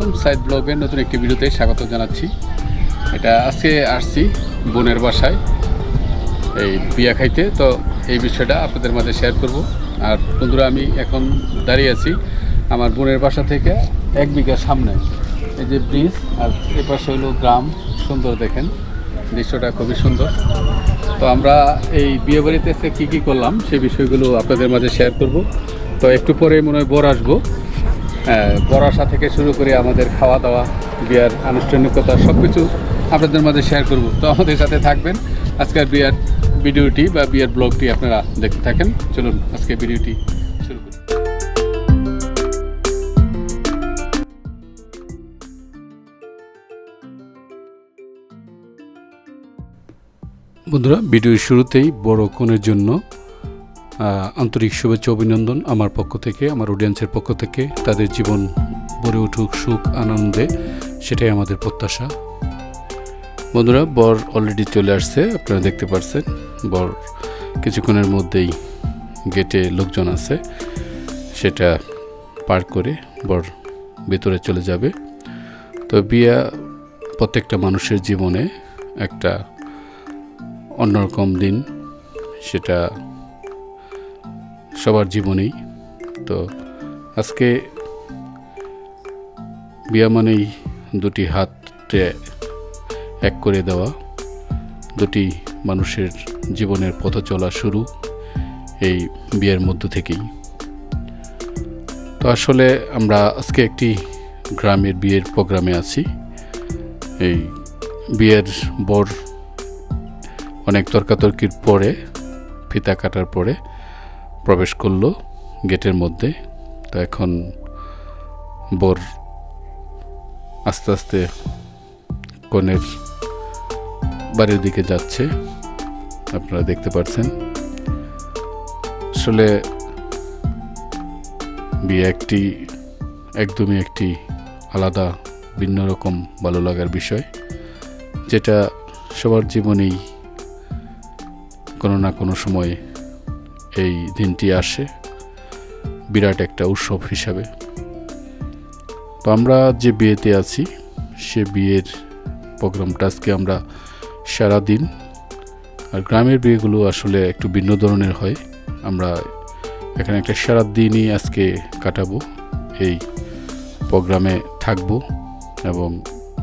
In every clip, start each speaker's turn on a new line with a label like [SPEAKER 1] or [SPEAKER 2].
[SPEAKER 1] আলাইকুম সাইদ ব্লগের নতুন একটি ভিডিওতে স্বাগত জানাচ্ছি। এটা আজকে আসছি বোনের বাসায়, এই বিয়া খাইতে। তো এই বিষয়টা আপনাদের মাঝে শেয়ার করব। আর বন্ধুরা, আমি এখন দাঁড়িয়ে আছি আমার বোনের বাসা থেকে এক বিঘা সামনে। এই যে ব্রিজ, আর এ পাশে হলো গ্রাম, সুন্দর দেখেন। দৃশ্যটা খুবই সুন্দর। তো আমরা এই বিয়ে বাড়িতে এসে কী কী করলাম সেই বিষয়গুলো আপনাদের মাঝে শেয়ার করব। তো একটু পরে মনে হয় বর আসব। বড় থেকে শুরু করে আমাদের খাওয়া দাওয়া, বিয়ার আনুষ্ঠানিকতা সব কিছু আপনাদের মাঝে শেয়ার করব। তো আমাদের সাথে থাকবেন আজকের বিয়ার ভিডিওটি বা বিয়ার ব্লগটি আপনারা দেখতে থাকেন। চলুন আজকে ভিডিওটি বন্ধুরা, ভিডিওর শুরুতেই বড় কনের জন্য আন্তরিক শুভেচ্ছা অভিনন্দন আমার পক্ষ থেকে, আমার অডিয়েন্সের পক্ষ থেকে। তাদের জীবন ভরে উঠুক সুখ, আনন্দে, সেটাই আমাদের প্রত্যাশা। বন্ধুরা, বর অলরেডি চলে আসছে, আপনারা দেখতে পাচ্ছেন বর কিছুক্ষণের মধ্যেই গেটে লোকজন আছে। সেটা পার করে বর ভেতরে চলে যাবে। তো বিয়া প্রত্যেকটা মানুষের জীবনে একটা অন্যরকম দিন, সেটা সবার জীবনেই। তো আজকে বিয়া মানেই দুটি হাতে এক করে দেওয়া, দুটি মানুষের জীবনের পথ চলা শুরু এই বিয়ের মধ্য থেকেই। তো আসলে আমরা আজকে একটি গ্রামের বিয়ের প্রোগ্রামে আছি। এই বিয়ের বর অনেক তর্কাতর্কির পরে, ফিতা কাটার পরে প্রবেশ করল গেটের মধ্যে। তো এখন বর আস্তে আস্তে কনের বাড়ির দিকে যাচ্ছে। আপনারা দেখতে পাচ্ছেন আসলে বিয়ে একটি, একদমই একটি আলাদা, ভিন্ন রকম ভালো লাগার বিষয়, যেটা সবার জীবনেই কোনো না কোনো সময় এই দিনটি আসে। বিরাট একটা উৎসব হিসাবে। তো আমরা যে বিয়েতে আছি, সে বিয়ের প্রোগ্রামটা আজকে আমরা সারা দিন, আর গ্রামের বিয়েগুলো আসলে একটু ভিন্ন ধরনের হয়। আমরা এখানে একটা সারা দিনই আজকে কাটাবো, এই প্রোগ্রামে থাকব এবং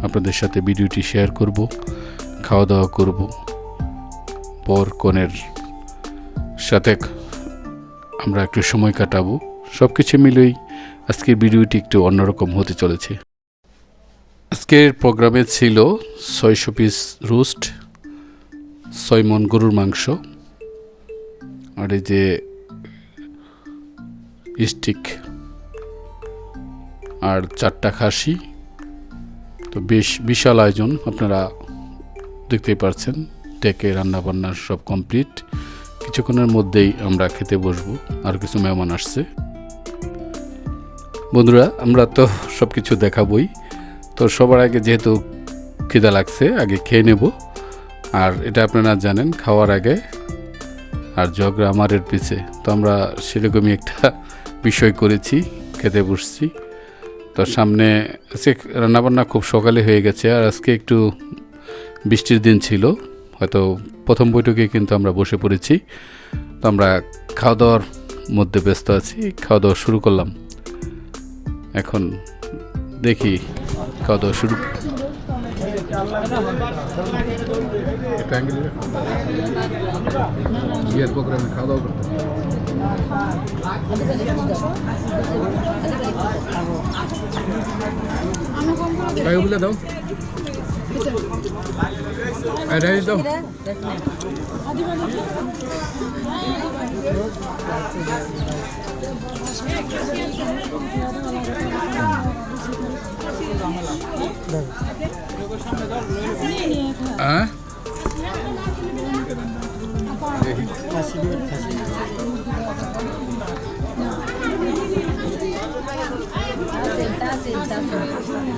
[SPEAKER 1] আপনাদের সাথে ভিডিওটি শেয়ার করব, খাওয়া দাওয়া করব, পর কনের সাথে আমরা একটু সময় কাটাবো। সব কিছু মিলেই আজকের ভিডিওটি একটু অন্যরকম হতে চলেছে। আজকের প্রোগ্রামে ছিল ছয়শো পিস রোস্ট, ছয় মন গরুর মাংস, আর এই যে স্টিক আর চারটা খাসি। তো বেশ বিশাল আয়োজন, আপনারা দেখতেই পারছেন টেকে রান্না বান্না সব কমপ্লিট। কিছুক্ষণের মধ্যেই আমরা খেতে বসবো, আর কিছু মেহমান আসছে। বন্ধুরা, আমরা তো সব কিছু দেখাবই। তো সবার আগে যেহেতু খিদা লাগছে, আগে খেয়ে নেব। আর এটা আপনারা জানেন, খাওয়ার আগে। আর ঝগড়া আমারের পিছে, তো আমরা সেরকমই একটা বিষয় করেছি, খেতে বসছি। তো সামনে আজকে রান্নাবান্না খুব সকালে হয়ে গেছে, আর আজকে একটু বৃষ্টির দিন ছিল। হয়তো প্রথম বৈঠকে কিন্তু আমরা বসে পড়েছি। তো আমরা খাওয়া দাওয়ার মধ্যে ব্যস্ত আছি খাওয়া দাওয়া শুরু করলাম। এখন দেখি খাওয়া দাওয়া শুরু। বিয়ের প্রোগ্রামে খাওয়া দাওয়া করতে দাও। রাইস দাও হ্যাঁ
[SPEAKER 2] আমি দিতে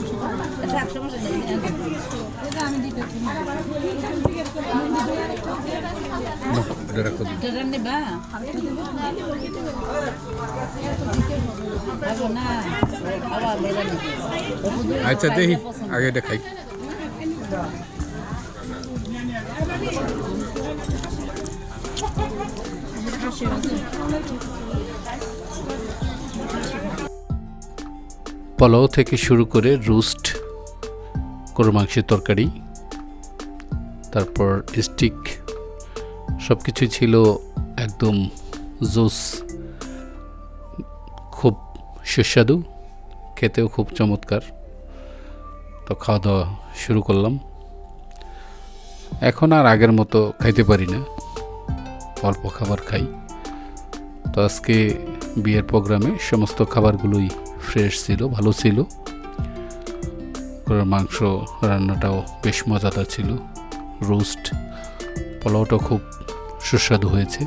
[SPEAKER 1] আচ্ছা দেখি আগে এটা খাই। পোলাও থেকে শুরু করে রোস্ট গরুর মাংসের তরকারি, তারপর স্টিক সব কিছুই ছিল একদম জুস, খুব সুস্বাদু, খেতেও খুব চমৎকার। তো খাওয়া দাওয়া শুরু করলাম। এখন আর আগের মতো খাইতে পারি না, অল্প খাবার খাই। তো আজকে বিয়ের প্রোগ্রামে সমস্ত খাবারগুলোই ফ্রেশ ছিল, ভালো ছিল। গরুর মাংস রান্নাটাও বেশ মজাদার ছিল। রোস্ট পোলাওটা খুব সুস্বাদু হয়েছে।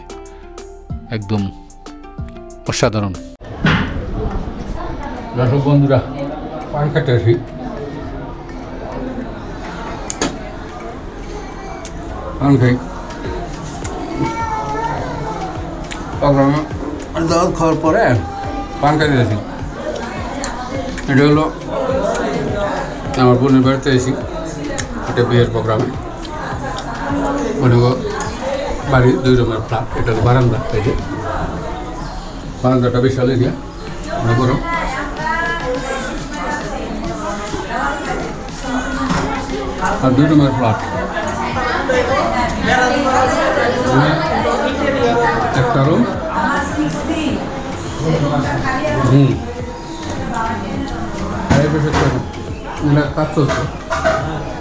[SPEAKER 1] একদম অসাধারণ। দর্শক বন্ধুরা পান কাটে আসি। পান খাই। দাওয়াত খাওয়ার পরে পান খাইতে আসি। এটা হলো আমার বোনের বাড়িতে এসি এটা বিয়ের প্রোগ্রামে। মনে করো, বাড়ি দুই রুমের ফ্ল্যাট এটা বারান্দা এই যে। বারান্দাটা বিশাল এরিয়া, মনে করো। আর দুই রুমের ফ্ল্যাট একটা রুম হুম। এগুলা কাজ চলছে।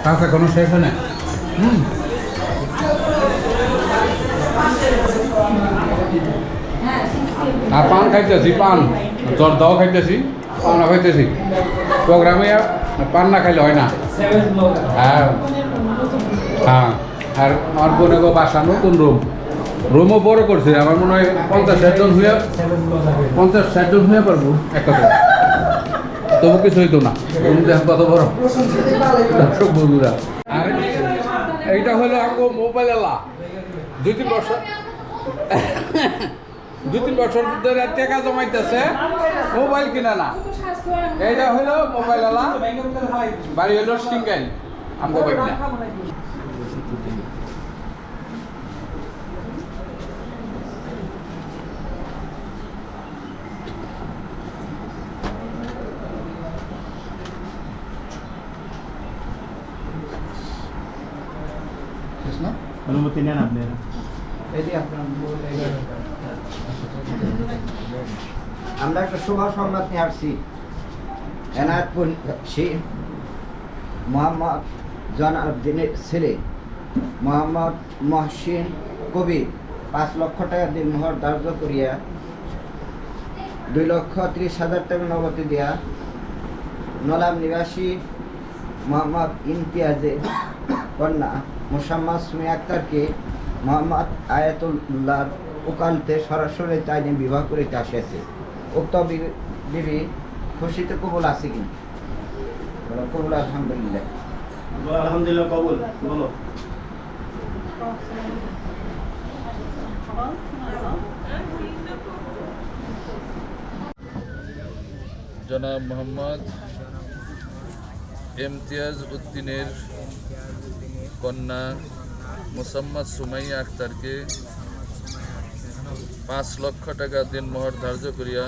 [SPEAKER 1] কাজ এখনও শেষ হয় না আর পান খাইতেছি, পান। জ্বর দাও খাইতেছি পানও খাইতেছি। প্রোগ্রামে পান না খাইলে হয় না। হ্যাঁ। হ্যাঁ। আর আমার বোনে গো বাসা নতুন রুম। রুমও বড় করছে, আমার মনে হয় পঞ্চাশ ষাট জন হয়ে পঞ্চাশ ষাট জন হয়ে পারব এক কথা তবু কিছু হইতো না। রুম দেখেন কত বড় দর্শক বন্ধুরা, আর এইটা হলো আমার মোবাইল এলা। দুই তিন বছর দুই তিন বছর ধরে টাকা জমাইতেছে, মোবাইল কিনে না। এইটা হলো মোবাইল আলা বাড়ি হলো সিঙ্গাইল আমগো বাইক না।
[SPEAKER 3] অনুমতি নেন আপনি?
[SPEAKER 4] আমরা একটা শুভ সংবাদ নিয়ে আসছি। এনায়তপুর সিং মোহাম্মদ জনাউদ্দিনের ছেলে, মোহাম্মদ মহসিন কবির পাঁচ লক্ষ টাকা দিনমোহর ধার্য করিয়া দুই লক্ষ ত্রিশ হাজার টাকা নগদে দিয়া নলাম নিবাসী মোহাম্মদ ইমতিয়াজে কন্যা মোসাম্মদ সুমি আক্তারকে মোহাম্মদ আয়াতুল্লাহ উকালতে সরাসরি তাই নিয়ে বিবাহ করিতে আসিয়াছে। উক্ত বিবি খুশিতে কবুল আছে কি কবুল আলহামদুলিল্লাহ।
[SPEAKER 3] আলহামদুলিল্লাহ কবুল। বলো।
[SPEAKER 5] জনাব মোহাম্মদ ইমতিয়াজ উদ্দিনের কন্যা মোসাম্মদ সুমাইয়া আক্তারকে পাঁচ লক্ষ টাকা দিন দিনমোহর ধার্য করিয়া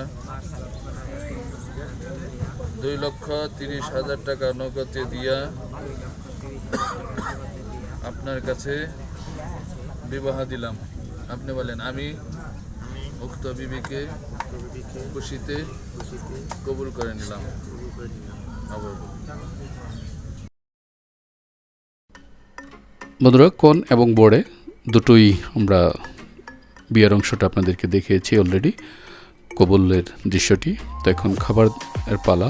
[SPEAKER 5] দুই লক্ষ তিরিশ হাজার টাকা নগদে দিয়া আপনার কাছে বিবাহ দিলাম আপনি বলেন, আমি উক্ত বিবিকে খুশিতে কবুল করে নিলাম আবার।
[SPEAKER 1] বন্ধুরা, কোন এবং বোর্ডে দুটোই আমরা বিয়ের অংশটা আপনাদেরকে দেখিয়েছি অলরেডি কবুলের দৃশ্যটি। তো এখন খাবার এর পালা।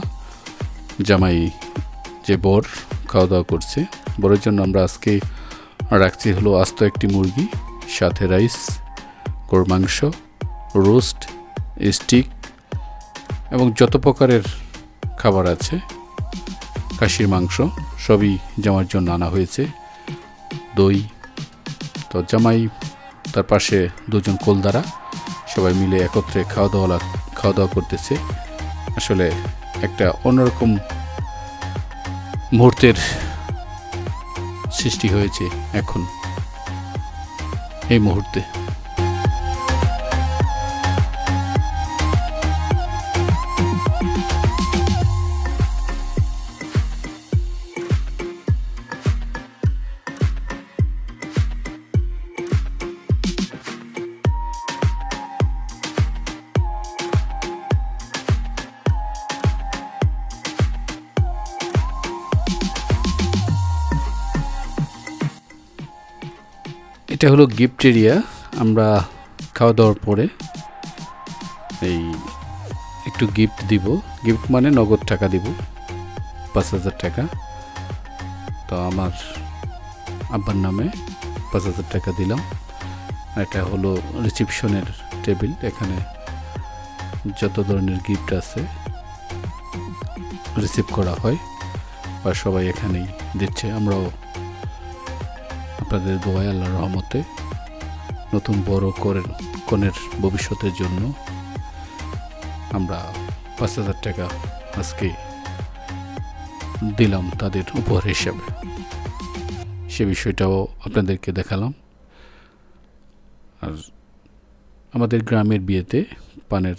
[SPEAKER 1] জামাই যে বর খাওয়া দাওয়া করছে, বরের জন্য আমরা আজকে রাখছি হলো আস্ত একটি মুরগি, সাথে রাইস, গরুর মাংস, রোস্ট, স্টিক এবং যত প্রকারের খাবার আছে, খাসির মাংস, সবই জামার জন্য আনা হয়েছে। দই। তো জামাই তার পাশে দুজন কোলদারা সবাই মিলে একত্রে খাওয়া দাওয়া খাওয়া দাওয়া করতেছে। আসলে একটা অন্যরকম মুহূর্তের সৃষ্টি হয়েছে এখন এই মুহূর্তে। এটা হলো গিফট এরিয়া আমরা খাওয়া দাওয়ার পরে এই একটু গিফট দিব। গিফট মানে নগদ টাকা দিব, পাঁচ হাজার টাকা। তো আমার আব্বার নামে পাঁচ হাজার টাকা দিলাম। এটা হলো রিসিপশনের টেবিল। এখানে যত ধরনের গিফট আছে রিসিভ করা হয় বা সবাই এখানেই দিচ্ছে। আমরাও আপনাদের দোয়ায় আল্লাহ রহমতে নতুন বড় করের কনের ভবিষ্যতের জন্য আমরা পাঁচ হাজার টাকা আজকে দিলাম তাদের উপহার হিসাবে। সে বিষয়টাও আপনাদেরকে দেখালাম। আর আমাদের গ্রামের বিয়েতে পানের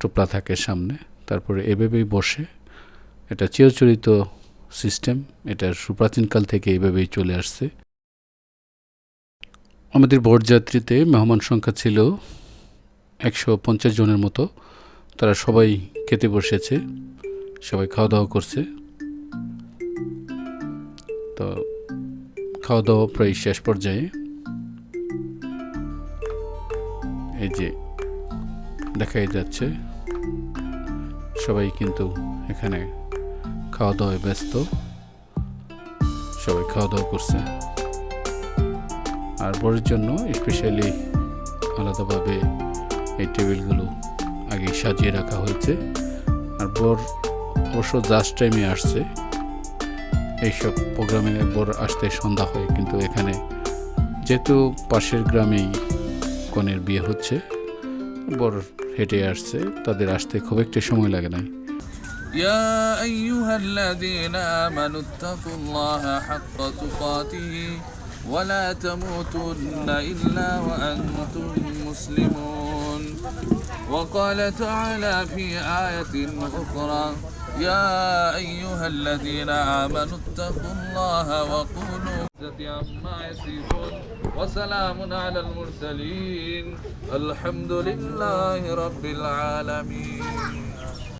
[SPEAKER 1] টোপলা থাকে সামনে, তারপরে এভাবেই বসে। এটা চিরচরিত সিস্টেম এটা সুপ্রাচীনকাল থেকে এইভাবেই চলে আসছে। আমাদের বরযাত্রীতে মেহমান সংখ্যা ছিল একশো পঞ্চাশ জনের মতো। তারা সবাই খেতে বসেছে, সবাই খাওয়া দাওয়া করছে। তো খাওয়া দাওয়া প্রায় শেষ পর্যায়ে। এই যে দেখাই যাচ্ছে, সবাই কিন্তু এখানে খাওয়া দাওয়ায় ব্যস্ত। সবাই খাওয়া দাওয়া করছে। আর বরের জন্য স্পেশালি আলাদাভাবে এই টেবিলগুলো আগে সাজিয়ে রাখা হয়েছে। আর বর অবশ্য জাস্ট টাইমে আসছে। এইসব প্রোগ্রামে বর আসতে সন্ধ্যা হয়, কিন্তু এখানে যেহেতু পাশের গ্রামেই কনের বিয়ে হচ্ছে, বর হেঁটে আসছে, তাদের আসতে খুব একটা সময় লাগে নাই।
[SPEAKER 5] يا أيها الذين آمنوا اتقوا الله حق تقاته ولا تموتن إلا وأنتم مسلمون. وقال تعالى في آية أخرى يا أيها الذين آمنوا اتقوا الله وقولوا عما يصفون وسلام على المرسلين. الحمد لله رب العالمين.